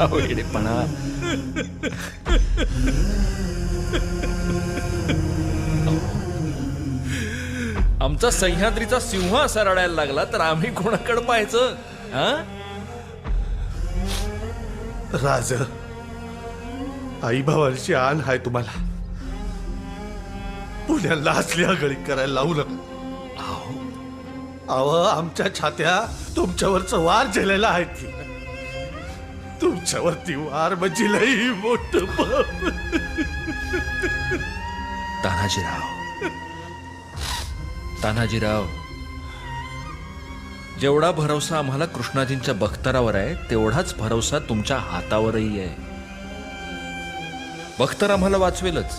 अहो, येडेपणा आमचा सह्याद्रीचा सिंह असा रडायला लागला तर आम्ही कोणाकडे पाहायचं? हा? राज आई भावांची आण आहे तुम्हाला. पुण्याला असली आगळी करायला लावू नका. अहो आमच्या छात्या तुमच्यावरच वार झेलेला आहे ती तुमच्यावरती वार म्हणजे लई मोठ तानाजीराव. तानाजीराव जेवढा भरोसा आम्हाला कृष्णाजींच्या बख्तरावर आहे तेवढाच भरोसा तुमच्या हातावरही आहे. बख्तर आम्हाला वाचवेलच.